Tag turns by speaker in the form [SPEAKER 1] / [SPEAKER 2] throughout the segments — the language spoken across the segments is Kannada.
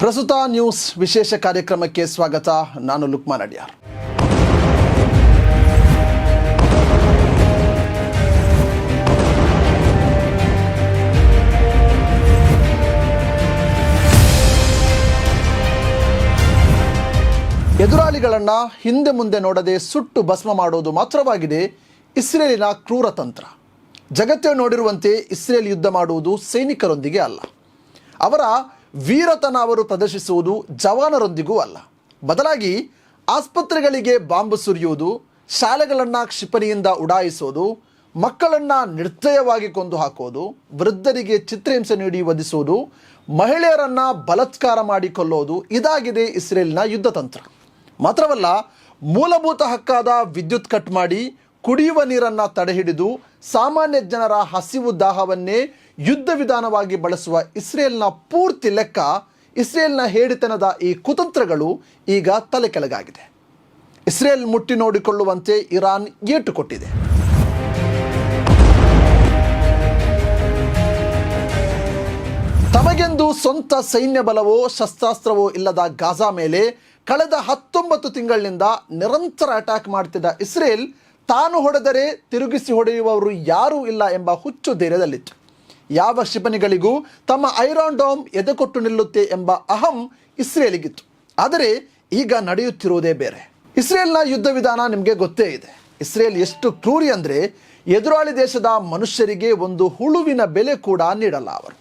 [SPEAKER 1] ಪ್ರಸ್ತುತ ನ್ಯೂಸ್ ವಿಶೇಷ ಕಾರ್ಯಕ್ರಮಕ್ಕೆ ಸ್ವಾಗತ. ನಾನು ಲುಕ್ಮಾನ್ ಅಡಿಯಾರ್. ಎದುರಾಳಿಗಳನ್ನು ಹಿಂದೆ ಮುಂದೆ ನೋಡದೆ ಸುಟ್ಟು ಭಸ್ಮ ಮಾಡೋದು ಮಾತ್ರವಾಗಿದೆ ಇಸ್ರೇಲಿನ ಕ್ರೂರ ತಂತ್ರ. ಜಗತ್ತೇ ನೋಡಿರುವಂತೆ ಇಸ್ರೇಲ್ ಯುದ್ಧ ಮಾಡುವುದು ಸೈನಿಕರೊಂದಿಗೆ ಅಲ್ಲ. ಅವರ ವೀರತನ ಅವರು ಪ್ರದರ್ಶಿಸುವುದು ಜವಾನರೊಂದಿಗೂ ಅಲ್ಲ. ಬದಲಾಗಿ ಆಸ್ಪತ್ರೆಗಳಿಗೆ ಬಾಂಬು ಸುರಿಯುವುದು, ಶಾಲೆಗಳನ್ನು ಕ್ಷಿಪಣಿಯಿಂದ ಉಡಾಯಿಸೋದು, ಮಕ್ಕಳನ್ನು ನಿರ್ದಯವಾಗಿ ಕೊಂದು ಹಾಕೋದು, ವೃದ್ಧರಿಗೆ ಚಿತ್ರಹಿಂಸೆ ನೀಡಿ ಮಹಿಳೆಯರನ್ನು ಬಲತ್ಕಾರ ಮಾಡಿ ಕೊಲ್ಲೋದು ಇದಾಗಿದೆ ಇಸ್ರೇಲ್ನ ಯುದ್ಧ ತಂತ್ರ. ಮಾತ್ರವಲ್ಲ, ಮೂಲಭೂತ ಹಕ್ಕಾದ ವಿದ್ಯುತ್ ಕಟ್ ಮಾಡಿ ಕುಡಿಯುವ ನೀರನ್ನು ತಡೆಹಿಡಿದು ಸಾಮಾನ್ಯ ಜನರ ಹಸಿವು ದಾಹವನ್ನೇ ಯುದ್ಧ ವಿಧಾನವಾಗಿ ಬಳಸುವ ಇಸ್ರೇಲ್ನ ಪೂರ್ತಿ ಲೆಕ್ಕ, ಇಸ್ರೇಲ್ನ ಹೇಡಿತನದ ಈ ಕುತಂತ್ರಗಳು ಈಗ ತಲೆ ಕೆಳಗಾಗಿದೆ ಇಸ್ರೇಲ್ ಮುಟ್ಟಿ ನೋಡಿಕೊಳ್ಳುವಂತೆ ಇರಾನ್ ಏಟು ಕೊಟ್ಟಿದೆ ತಮಗೆಂದು ಸ್ವಂತ ಸೈನ್ಯ ಬಲವೋ, ಶಸ್ತ್ರಾಸ್ತ್ರವೋ ಇಲ್ಲದ ಗಾಜಾ ಮೇಲೆ ಕಳೆದ ಹತ್ತೊಂಬತ್ತು ತಿಂಗಳಿನಿಂದ ನಿರಂತರ ಅಟ್ಯಾಕ್ ಮಾಡ್ತಿದ್ದ ಇಸ್ರೇಲ್ ತಾನು ಹೊಡೆದರೆ ತಿರುಗಿಸಿ ಹೊಡೆಯುವವರು ಯಾರೂ ಇಲ್ಲ ಎಂಬ ಹುಚ್ಚು ಧೈರ್ಯದಲ್ಲಿತ್ತು ಯಾವ ಕ್ಷಿಪಣಿಗಳಿಗೂ ತಮ್ಮ ಐರಾನ್ ಡೋಮ್ ಎದೆಕೊಟ್ಟು ನಿಲ್ಲುತ್ತೆ ಎಂಬ ಅಹಂ ಇಸ್ರೇಲಿಗಿತ್ತು. ಆದರೆ ಈಗ ನಡೆಯುತ್ತಿರುವುದೇ ಬೇರೆ. ಇಸ್ರೇಲ್ನ ಯುದ್ಧ ವಿಧಾನ ನಿಮಗೆ ಗೊತ್ತೇ ಇದೆ. ಇಸ್ರೇಲ್ ಎಷ್ಟು ಕ್ರೂರಿ ಅಂದರೆ ಎದುರಾಳಿ ದೇಶದ ಮನುಷ್ಯರಿಗೆ ಒಂದು ಹುಳುವಿನ ಬೆಲೆ ಕೂಡ ನೀಡಲ್ಲ ಅವರು.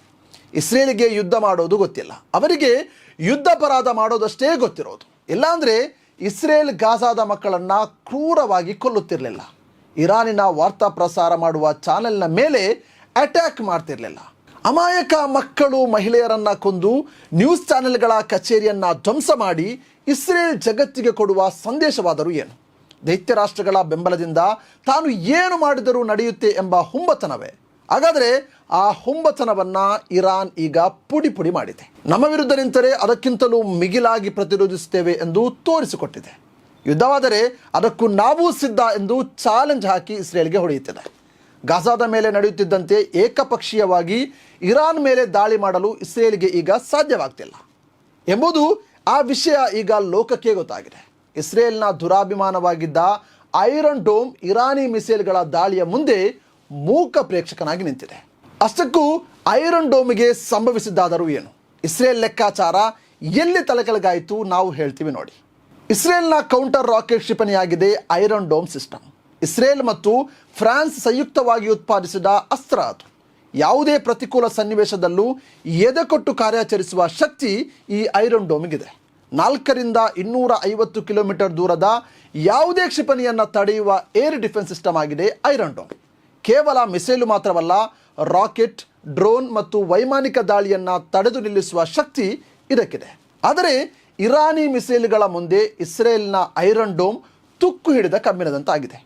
[SPEAKER 1] ಇಸ್ರೇಲಿಗೆ ಯುದ್ಧ ಮಾಡೋದು ಗೊತ್ತಿಲ್ಲ. ಅವರಿಗೆ ಯುದ್ಧ ಅಪರಾಧ ಮಾಡೋದಷ್ಟೇ ಗೊತ್ತಿರೋದು. ಇಲ್ಲಾಂದರೆ ಇಸ್ರೇಲ್ ಗಾಜಾದ ಮಕ್ಕಳನ್ನು ಕ್ರೂರವಾಗಿ ಕೊಲ್ಲುತ್ತಿರಲಿಲ್ಲ. ಇರಾನಿನ ವಾರ್ತಾ ಪ್ರಸಾರ ಮಾಡುವ ಚಾನೆಲ್ನ ಮೇಲೆ ಅಟ್ಯಾಕ್ ಮಾಡ್ತಿರಲಿಲ್ಲ. ಅಮಾಯಕ ಮಕ್ಕಳು ಮಹಿಳೆಯರನ್ನ ಕೊಂದು ನ್ಯೂಸ್ ಚಾನೆಲ್ಗಳ ಕಚೇರಿಯನ್ನ ಧ್ವಂಸ ಮಾಡಿ ಇಸ್ರೇಲ್ ಜಗತ್ತಿಗೆ ಕೊಡುವ ಸಂದೇಶವಾದರೂ ಏನು? ದೈತ್ಯ ರಾಷ್ಟ್ರಗಳ ಬೆಂಬಲದಿಂದ ತಾನು ಏನು ಮಾಡಿದರೂ ನಡೆಯುತ್ತೆ ಎಂಬ ಹುಂಬತನವೇ? ಹಾಗಾದರೆ ಆ ಹುಂಬತನವನ್ನ ಇರಾನ್ ಈಗ ಪುಡಿ ಪುಡಿ ಮಾಡಿದೆ. ನಮ್ಮ ವಿರುದ್ಧ ನಿಂತರೆ ಅದಕ್ಕಿಂತಲೂ ಮಿಗಿಲಾಗಿ ಪ್ರತಿರೋಧಿಸುತ್ತೇವೆ ಎಂದು ತೋರಿಸಿಕೊಟ್ಟಿದೆ. ಯುದ್ಧವಾದರೆ ಅದಕ್ಕೂ ನಾವು ಸಿದ್ಧ ಎಂದು ಚಾಲೆಂಜ್ ಹಾಕಿ ಇಸ್ರೇಲ್ಗೆ ಹೊಡೆಯುತ್ತಿದೆ. ಗಾಜಾದ ಮೇಲೆ ನಡೆಯುತ್ತಿದ್ದಂತೆ ಏಕಪಕ್ಷೀಯವಾಗಿ ಇರಾನ್ ಮೇಲೆ ದಾಳಿ ಮಾಡಲು ಇಸ್ರೇಲ್ಗೆ ಈಗ ಸಾಧ್ಯವಾಗ್ತಿಲ್ಲ ಎಂಬುದು ಆ ವಿಷಯ ಈಗ ಲೋಕಕ್ಕೆ ಗೊತ್ತಾಗಿದೆ. ಇಸ್ರೇಲ್ನ ದುರಾಭಿಮಾನವಾಗಿದ್ದ ಐರನ್ ಡೋಮ್ ಇರಾನಿ ಮಿಸೈಲ್ಗಳ ದಾಳಿಯ ಮುಂದೆ ಮೂಕ ಪ್ರೇಕ್ಷಕನಾಗಿ ನಿಂತಿದೆ. ಅಷ್ಟಕ್ಕೂ ಐರನ್ ಡೋಮ್ಗೆ ಸಂಭವಿಸಿದ್ದಾದರೂ ಏನು? ಇಸ್ರೇಲ್ ಲೆಕ್ಕಾಚಾರ ಎಲ್ಲಿ ತಲೆಕೆಳಗಾಯಿತು ನಾವು ಹೇಳ್ತೀವಿ ನೋಡಿ. ಇಸ್ರೇಲ್ನ ಕೌಂಟರ್ ರಾಕೆಟ್ ಕ್ಷಿಪಣಿಯಾಗಿದೆ ಐರನ್ ಡೋಮ್ ಸಿಸ್ಟಮ್. ಇಸ್ರೇಲ್ ಮತ್ತು ಫ್ರಾನ್ಸ್ ಸಂಯುಕ್ತವಾಗಿ ಉತ್ಪಾದಿಸಿದ ಅಸ್ತ್ರ ಅದು. ಯಾವುದೇ ಪ್ರತಿಕೂಲ ಸನ್ನಿವೇಶದಲ್ಲೂ ಎದೆಕೊಟ್ಟು ಕಾರ್ಯಾಚರಿಸುವ ಶಕ್ತಿ ಈ ಐರನ್ ಡೋಮ್ಗಿದೆ. ನಾಲ್ಕರಿಂದ ಇನ್ನೂರ ಐವತ್ತು ಕಿಲೋಮೀಟರ್ ದೂರದ ಯಾವುದೇ ಕ್ಷಿಪಣಿಯನ್ನು ತಡೆಯುವ ಏರ್ ಡಿಫೆನ್ಸ್ ಸಿಸ್ಟಮ್ ಆಗಿದೆ ಐರನ್ ಡೋಮ್. ಕೇವಲ ಮಿಸೈಲು ಮಾತ್ರವಲ್ಲ, ರಾಕೆಟ್, ಡ್ರೋನ್ ಮತ್ತು ವೈಮಾನಿಕ ದಾಳಿಯನ್ನು ತಡೆದು ನಿಲ್ಲಿಸುವ ಶಕ್ತಿ ಇದಕ್ಕಿದೆ. ಆದರೆ ಇರಾನಿ ಮಿಸೈಲ್ಗಳ ಮುಂದೆ ಇಸ್ರೇಲ್ನ ಐರನ್ ಡೋಮ್ ತುಕ್ಕು ಹಿಡಿದ ಕಬ್ಬಿಣದಂತಾಗಿದೆ.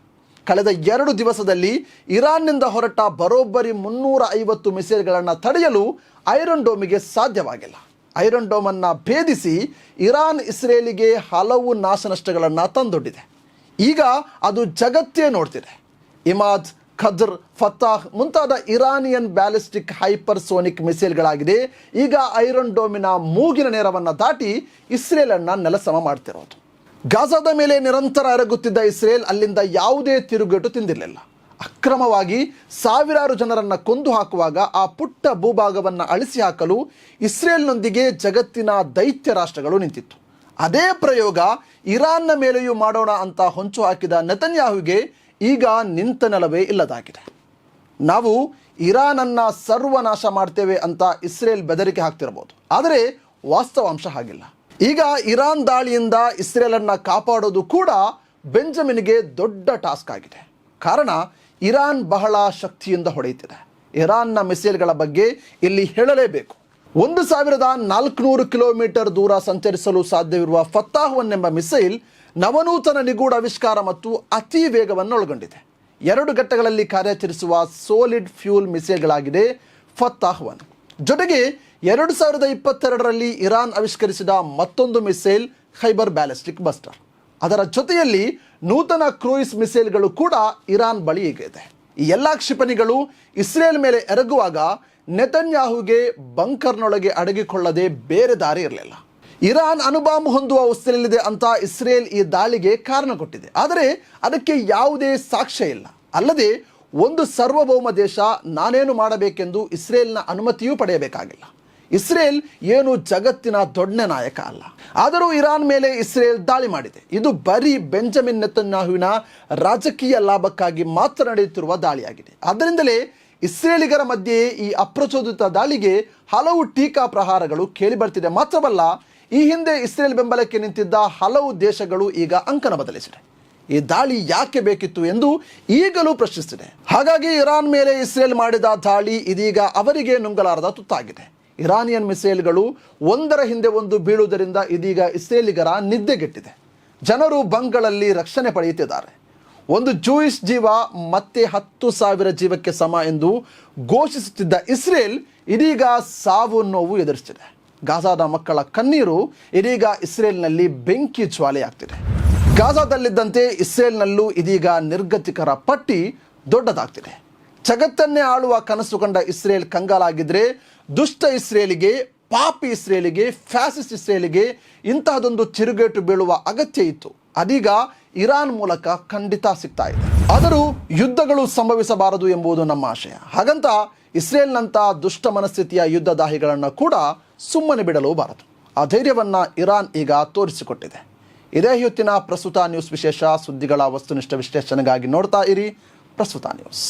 [SPEAKER 1] ಕಳೆದ ಎರಡು ದಿವಸದಲ್ಲಿ ಇರಾನ್ನಿಂದ ಹೊರಟ ಬರೋಬ್ಬರಿ ಮುನ್ನೂರ ಐವತ್ತು ಮಿಸೈಲ್ಗಳನ್ನು ತಡೆಯಲು ಐರನ್ ಡೋಮಿಗೆ ಸಾಧ್ಯವಾಗಿಲ್ಲ. ಐರನ್ ಡೋಮನ್ನು ಭೇದಿಸಿ ಇರಾನ್ ಇಸ್ರೇಲಿಗೆ ಹಲವು ನಾಶನಷ್ಟಗಳನ್ನು ತಂದೊಡ್ಡಿದೆ. ಈಗ ಅದು ಜಗತ್ತೇ ನೋಡ್ತಿದೆ. ಇಮಾದ್, ಖದರ್ ಫತಾಹ್ ಮುಂತಾದ ಇರಾನಿಯನ್ ಬ್ಯಾಲಿಸ್ಟಿಕ್ ಹೈಪರ್ಸೋನಿಕ್ ಮಿಸೈಲ್ಗಳಾಗಿದೆ. ಈಗ ಐರನ್ ಡೋಮಿನ ಮೂಗಿನ ನೇರವನ್ನು ದಾಟಿ ಇಸ್ರೇಲನ್ನು ನೆಲಸಮ ಮಾಡ್ತಿರೋದು. ಗಾಜಾದ ಮೇಲೆ ನಿರಂತರ ಎರಗುತ್ತಿದ್ದ ಇಸ್ರೇಲ್ ಅಲ್ಲಿಂದ ಯಾವುದೇ ತಿರುಗೇಟು ತಿಂದಿರಲಿಲ್ಲ. ಅಕ್ರಮವಾಗಿ ಸಾವಿರಾರು ಜನರನ್ನು ಕೊಂದು ಹಾಕುವಾಗ ಆ ಪುಟ್ಟ ಭೂಭಾಗವನ್ನು ಅಳಿಸಿ ಹಾಕಲು ಇಸ್ರೇಲ್ನೊಂದಿಗೆ ಜಗತ್ತಿನ ದೈತ್ಯ ರಾಷ್ಟ್ರಗಳು ನಿಂತಿತ್ತು. ಅದೇ ಪ್ರಯೋಗ ಇರಾನ್ನ ಮೇಲೆಯೂ ಮಾಡೋಣ ಅಂತ ಹೊಂಚು ಹಾಕಿದ ನೆತನ್ಯಾಹುಗೆ ಈಗ ನಿಂತ ನೆಲವೇ ಇಲ್ಲದಾಗಿದೆ. ನಾವು ಇರಾನನ್ನು ಸರ್ವನಾಶ ಮಾಡ್ತೇವೆ ಅಂತ ಇಸ್ರೇಲ್ ಬೆದರಿಕೆ ಹಾಕ್ತಿರಬಹುದು ಆದರೆ ವಾಸ್ತವಾಂಶ ಹಾಗಿಲ್ಲ. ಈಗ ಇರಾನ್ ದಾಳಿಯಿಂದ ಇಸ್ರೇಲನ್ನು ಕಾಪಾಡೋದು ಕೂಡ ಬೆಂಜಮಿನ್ಗೆ ದೊಡ್ಡ ಟಾಸ್ಕ್ ಆಗಿದೆ. ಕಾರಣ, ಇರಾನ್ ಬಹಳ ಶಕ್ತಿಯಿಂದ ಹೊಡೆಯುತ್ತಿದೆ. ಇರಾನ್ನ ಮಿಸೈಲ್ಗಳ ಬಗ್ಗೆ ಇಲ್ಲಿ ಹೇಳಲೇಬೇಕು. ಒಂದು ಸಾವಿರದ ನಾಲ್ಕುನೂರು ಕಿಲೋಮೀಟರ್ ದೂರ ಸಂಚರಿಸಲು ಸಾಧ್ಯವಿರುವ ಫತ್ತಾಹ್ವನ್ನೆಂಬ ಮಿಸೈಲ್ ನವನೂತನ ನಿಗೂಢ ಆವಿಷ್ಕಾರ ಮತ್ತು ಅತಿ ವೇಗವನ್ನು ಒಳಗೊಂಡಿದೆ ಎರಡು ಘಟ್ಟಗಳಲ್ಲಿ ಕಾರ್ಯಾಚರಿಸುವ ಸೋಲಿಡ್ ಫ್ಯೂಲ್ ಮಿಸೈಲ್ಗಳಾಗಿದೆ ಫತ್ತಾಹ್ ಒನ್ ಜೊತೆಗೆ ಎರಡು ಸಾವಿರದ ಇಪ್ಪತ್ತೆರಡರಲ್ಲಿ ಇರಾನ್ ಆವಿಷ್ಕರಿಸಿದ ಮತ್ತೊಂದು ಮಿಸೈಲ್ ಖೈಬರ್ ಬ್ಯಾಲಿಸ್ಟಿಕ್ ಬಸ್ಟರ್. ಅದರ ಜೊತೆಯಲ್ಲಿ ನೂತನ ಕ್ರೂಯಿಸ್ ಮಿಸೈಲ್ಗಳು ಕೂಡ ಇರಾನ್ ಬಳಿ ಇದೆ. ಈ ಎಲ್ಲ ಕ್ಷಿಪಣಿಗಳು ಇಸ್ರೇಲ್ ಮೇಲೆ ಎರಗುವಾಗ ನೆತನ್ಯಾಹುಗೆ ಬಂಕರ್ನೊಳಗೆ ಅಡಗಿಕೊಳ್ಳದೆ ಬೇರೆ ದಾರಿ ಇರಲಿಲ್ಲ. ಇರಾನ್ ಅನುಬಾಮ್ ಹೊಂದುವ ವಸ್ತುಲಿದೆ ಅಂತ ಇಸ್ರೇಲ್ ಈ ದಾಳಿಗೆ ಕಾರಣ ಕೊಟ್ಟಿದೆ ಆದರೆ ಅದಕ್ಕೆ ಯಾವುದೇ ಸಾಕ್ಷ್ಯ ಇಲ್ಲ. ಅಲ್ಲದೆ ಒಂದು ಸಾರ್ವಭೌಮ ದೇಶ ನಾನೇನು ಮಾಡಬೇಕೆಂದು ಇಸ್ರೇಲ್ನ ಅನುಮತಿಯೂ ಪಡೆಯಬೇಕಾಗಿಲ್ಲ. ಇಸ್ರೇಲ್ ಏನು ಜಗತ್ತಿನ ದೊಡ್ಡ ನಾಯಕ ಅಲ್ಲ. ಆದರೂ ಇರಾನ್ ಮೇಲೆ ಇಸ್ರೇಲ್ ದಾಳಿ ಮಾಡಿದೆ. ಇದು ಬರೀ ಬೆಂಜಮಿನ್ ನೆತನ್ಯಾಹುವಿನ ರಾಜಕೀಯ ಲಾಭಕ್ಕಾಗಿ ಮಾತ್ರ ನಡೆಯುತ್ತಿರುವ ದಾಳಿಯಾಗಿದೆ. ಆದ್ದರಿಂದಲೇ ಇಸ್ರೇಲಿಗರ ಮಧ್ಯೆ ಈ ಅಪ್ರಚೋದಿತ ದಾಳಿಗೆ ಹಲವು ಟೀಕಾ ಪ್ರಹಾರಗಳು ಕೇಳಿಬರ್ತಿದೆ. ಮಾತ್ರವಲ್ಲ, ಈ ಹಿಂದೆ ಇಸ್ರೇಲ್ ಬೆಂಬಲಕ್ಕೆ ನಿಂತಿದ್ದ ಹಲವು ದೇಶಗಳು ಈಗ ಅಂಕನ ಬದಲಿಸಿದೆ. ಈ ದಾಳಿ ಯಾಕೆ ಬೇಕಿತ್ತು ಎಂದು ಈಗಲೂ ಪ್ರಶ್ನಿಸಿದೆ ಹಾಗಾಗಿ ಇರಾನ್ ಮೇಲೆ ಇಸ್ರೇಲ್ ಮಾಡಿದ ದಾಳಿ ಇದೀಗ ಅವರಿಗೆ ನುಂಗಲಾರದ ತುತ್ತಾಗಿದೆ. ಇರಾನಿಯನ್ ಮಿಸೈಲ್ಗಳು ಒಂದರ ಹಿಂದೆ ಒಂದು ಬೀಳುವುದರಿಂದ ಇದೀಗ ಇಸ್ರೇಲಿಗರ ನಿದ್ದೆಗೆಟ್ಟಿದೆ. ಜನರು ಬಂಗಳಲ್ಲಿ ರಕ್ಷಣೆ ಪಡೆಯುತ್ತಿದ್ದಾರೆ. ಒಂದು ಜೂಯಿಸ್ ಜೀವ ಮತ್ತೆ ಹತ್ತು ಸಾವಿರ ಜೀವಕ್ಕೆ ಸಮ ಎಂದು ಘೋಷಿಸುತ್ತಿದ್ದ ಇಸ್ರೇಲ್ ಇದೀಗ ಸಾವು ನೋವು ಎದುರಿಸುತ್ತಿದೆ. ಗಾಜಾದ ಮಕ್ಕಳ ಕಣ್ಣೀರು ಇದೀಗ ಇಸ್ರೇಲ್ನಲ್ಲಿ ಬೆಂಕಿ ಜ್ವಾಲೆಯಾಗ್ತಿದೆ. ಗಾಜಾದಲ್ಲಿದ್ದಂತೆ ಇಸ್ರೇಲ್ನಲ್ಲೂ ಇದೀಗ ನಿರ್ಗತಿಕರ ಪಟ್ಟಿ ದೊಡ್ಡದಾಗ್ತಿದೆ. ಜಗತ್ತನ್ನೇ ಆಳುವ ಕನಸು ಕಂಡ ಇಸ್ರೇಲ್ ಕಂಗಾಲಾಗಿದ್ರೆ ದುಷ್ಟ ಇಸ್ರೇಲಿಗೆ, ಪಾಪಿ ಇಸ್ರೇಲಿಗೆ, ಫ್ಯಾಸಿಸ್ಟ್ ಇಸ್ರೇಲಿಗೆ ಇಂತಹದೊಂದು ತಿರುಗೇಟು ಬೀಳುವ ಅಗತ್ಯ ಇತ್ತು. ಅದೀಗ ಇರಾನ್ ಮೂಲಕ ಖಂಡಿತ ಸಿಗ್ತಾ ಇದೆ. ಆದರೂ ಯುದ್ಧಗಳು ಸಂಭವಿಸಬಾರದು ಎಂಬುದು ನಮ್ಮ ಆಶಯ. ಹಾಗಂತ ಇಸ್ರೇಲ್ನಂಥ ದುಷ್ಟ ಮನಸ್ಥಿತಿಯ ಯುದ್ಧದಾಹಿಗಳನ್ನು ಕೂಡ ಸುಮ್ಮನೆ ಬಿಡಲೂಬಾರದು ಆ ಧೈರ್ಯವನ್ನು ಇರಾನ್ ಈಗ ತೋರಿಸಿಕೊಟ್ಟಿದೆ. ಇದೇ ಹೊತ್ತಿನ ಪ್ರಸ್ತುತ ನ್ಯೂಸ್ ವಿಶೇಷ ಸುದ್ದಿಗಳ ವಸ್ತುನಿಷ್ಠ ವಿಶ್ಲೇಷಣೆಗಾಗಿ ನೋಡ್ತಾ ಇರಿ ಪ್ರಸ್ತುತ ನ್ಯೂಸ್